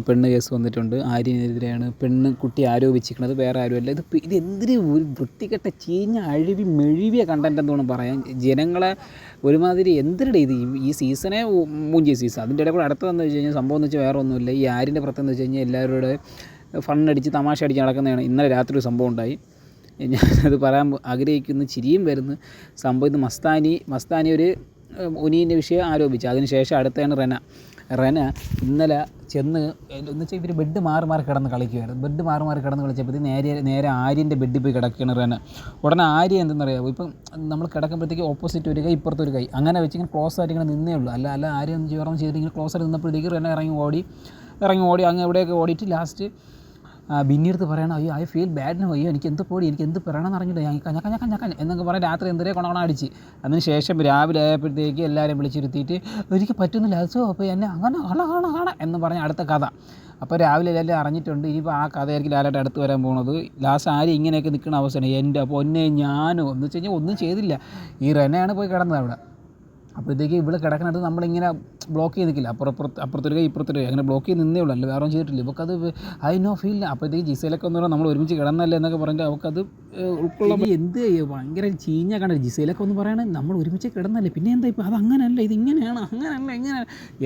പെണ്ണ് കേസ് വന്നിട്ടുണ്ട്. ആര്യനെതിരെയാണ് പെണ്ണ് കുട്ടി ആരോപിച്ചിരിക്കുന്നത്. വേറെ ആരുമല്ല. ഇത് ഇത് എന്തിന് ഒരു വൃത്തികെട്ട ചീഞ്ഞ അഴിവി മെഴിവിയ കണ്ടന്റ് വേണം പറയാൻ? ജനങ്ങളെ ഒരുമാതിരി എന്തിരുടെ ഇത്? ഈ- സീസണേ മൂഞ്ചിയ സീസൺ. അതിന്റെ ഇടയിൽ കൂടെ അടുത്തതെന്ന് വെച്ച് കഴിഞ്ഞാൽ സംഭവം എന്ന് വെച്ചാൽ വേറെ ഒന്നുമില്ല. ഈ ആര്യന്റെ പ്രത്യം എന്ന് വെച്ച് കഴിഞ്ഞാൽ എല്ലാവരുടെ ഫണ്ണടിച്ച് തമാശ അടിച്ച് നടക്കുന്നതാണ്. ഇന്നലെ രാത്രി ഒരു സംഭവം ഉണ്ടായി. ഞാനത് പറയാൻ ആഗ്രഹിക്കുന്നു. ചിരിയും വരുന്നു. സംഭവം ഇത് മസ്താനി മസ്താനി ഒരു ഏഹ്, ഉനീന്റെ വിഷയം ആരോപിച്ചു. അതിനുശേഷം അടുത്താണ് റെന. റെന ഇന്നലെ ചെന്ന് എന്ന് വെച്ചാൽ ഇവർ ബെഡ് മാറി മാറി കിടന്ന് കളിക്കുമായിരുന്നു ബെഡ് മാറി മാറി കിടന്ന് കളിച്ചപ്പോൾ നേരെ നേരെ ആര്യന്റെ ബെഡിൽ പോയി കിടക്കുകയാണ് റെന. ഉടനെ ആര്യ എന്തെന്നറിയാമോ ഇപ്പം നമ്മൾ കിടക്കുമ്പോഴത്തേക്ക് ഓപ്പോസിറ്റ് ഒരു കൈ ഇപ്പുറത്തെ ഒരു കൈ. അങ്ങനെ വെച്ച് ഇങ്ങനെ ക്ലോസ് ആയിട്ട് ഇങ്ങനെ നിന്നേ ഉള്ളൂ. അല്ല അല്ല ആര്യം ചോറം ചെയ്തിട്ട് ഇങ്ങനെ ക്ലോസ് ആയിട്ട് നിന്നപ്പോഴത്തേക്ക് റെന ഇറങ്ങി ഓടി ഇറങ്ങി ഓടി അങ്ങ് എവിടെയൊക്കെ ഓടിയിട്ട് ലാസ്റ്റ് ബിന്നിയെടുത്ത് പറയണം അയ്യോ ഐ ഫീൽ ബാഡ് അയ്യോ എനിക്ക് എന്ത് പോടി എനിക്ക് എന്ത് പറയണമെന്ന് അറിഞ്ഞില്ല ഞാൻ ഞക്ക ഞക്ക ഞക്ക എന്നൊക്കെ പറഞ്ഞ് രാത്രി എന്തരേ കൊണവണ അടിച്ച്. അതിന് ശേഷം രാവിലെ ആയപ്പോഴത്തേക്ക് എല്ലാവരും വിളിച്ചിരുത്തിയിട്ട് എനിക്ക് പറ്റുന്നില്ല അസോ അപ്പോൾ എന്നെ അങ്ങനെ കാണാ കാണാ കാണാ എന്ന് പറഞ്ഞ അടുത്ത കഥ. അപ്പോൾ രാവിലെ എല്ലാവരും അറിഞ്ഞിട്ടുണ്ട് ഇനിയിപ്പോൾ ആ കഥയായിരിക്കും ലാലായിട്ട് അടുത്ത് വരാൻ പോകുന്നത് ലാസ്റ്റ് ആരും ഇങ്ങനെയൊക്കെ നിൽക്കുന്ന അവസ്ഥയാണ് എന്റെ പൊന്നെ ഞാനോ? എന്ന് വെച്ച് കഴിഞ്ഞാൽ ഒന്നും ചെയ്തില്ല. ഈ റെനയാണ് പോയി കിടന്നത് അവിടെ. അപ്പോഴത്തേക്ക് ഇവിടെ കിടക്കുന്നത് നമ്മളിങ്ങനെ ബ്ലോക്ക് ചെയ്ത് നിൽക്കില്ല അപ്പുറപ്പുറത്ത് അപ്പുറത്തൊരു കൈ ഇപ്പുറത്തൊരു കൈ. അങ്ങനെ ബ്ലോക്ക് ചെയ്ത് നിന്നേ ഉള്ളൂ. അല്ല വേറെ ചെയ്തിട്ടില്ല. ഇവക്കത് ഐ നോ ഫീൽ അപ്പോഴത്തേക്ക് ജിസയിലൊക്കെ ഒന്ന് പറഞ്ഞാൽ നമ്മൾ ഒരുമിച്ച് കിടന്നല്ലേ എന്നൊക്കെ പറഞ്ഞിട്ട് അവൾക്കത് ഉൾക്കൊള്ളാം ഉൾക്കൊള്ളാൻ എന്ത്? ഭയങ്കര ചീഞ്ഞ കണ്ടത് ജിസയിലൊക്കെ ഒന്ന് പറയണേ നമ്മൾ ഒരുമിച്ച് കിടന്നല്ലേ. പിന്നെ എന്താ ഇപ്പോൾ അത് അങ്ങനെയല്ല ഇത് ഇങ്ങനെയാണ്. അങ്ങനെയല്ല ഇങ്ങനെ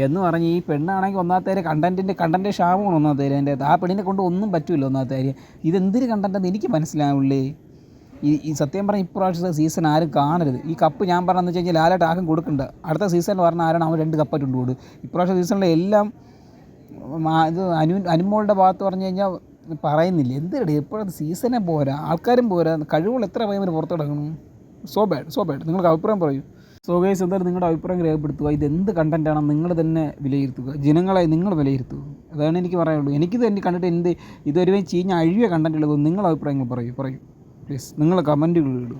എന്ന് പറഞ്ഞ് ഈ പെണ്ണാണെങ്കിൽ ഒന്നാത്തേര് കണ്ടന്റിന്റെ കണ്ടന്റ് ക്ഷാമമാണ് ഒന്നാമത്തേര് എന്റെ ആ പെണ്ണിനെ കൊണ്ട് ഒന്നും പറ്റില്ല ഒന്നാമത്തേര് ഇതെന്തൊരു കണ്ടന്റെന്ന് എനിക്ക് മനസ്സിലാവുള്ളേ? ഈ ഈ സത്യം പറഞ്ഞാൽ ഇപ്രാവശ്യത്തെ സീസൺ ആരും കാണരുത്. ഈ കപ്പ് ഞാൻ പറഞ്ഞതെന്ന് വെച്ച് കഴിഞ്ഞാൽ ലാലായിട്ട് ആർക്കും കൊടുക്കണ്ട. അടുത്ത സീസണിൽ പറഞ്ഞാൽ ആരാണ് അവൻ രണ്ട് കപ്പായിട്ട് കൊടുക്കും ഇപ്രാവശ്യം സീസണിലെ എല്ലാം ഇത് അനു അനുമോളുടെ ഭാഗത്ത് പറഞ്ഞു കഴിഞ്ഞാൽ പറയുന്നില്ല. എന്തിടെ ഇപ്പോഴത്തെ സീസണെ പോരാ. ആൾക്കാരും പോരാ. കഴിവുകൾ എത്ര പയ്യന്മാർ പുറത്ത് കിടക്കണം സോ ബാഡ് സോ ബാഡ് നിങ്ങൾക്ക് അഭിപ്രായം പറയൂ. സോ ഗൈസ് എന്തായാലും നിങ്ങളുടെ അഭിപ്രായം രേഖപ്പെടുത്തുക. ഇത് എന്ത് കണ്ടന്റാണ് നിങ്ങൾ തന്നെ വിലയിരുത്തുക. ജനങ്ങളെ നിങ്ങൾ വിലയിരുത്തുക. അതാണ് എനിക്ക് പറയാനുള്ളൂ എനിക്കിത് എനിക്ക് കണ്ടിട്ട് എന്ത് ഇതൊരു ചീഞ്ഞ അഴിയ കണ്ടന്റുള്ളത് നിങ്ങളുടെ അഭിപ്രായങ്ങൾ പറയൂ. പറയൂ. പ്ലീസ് നിങ്ങൾ കമന്റുകൾ ഇടൂ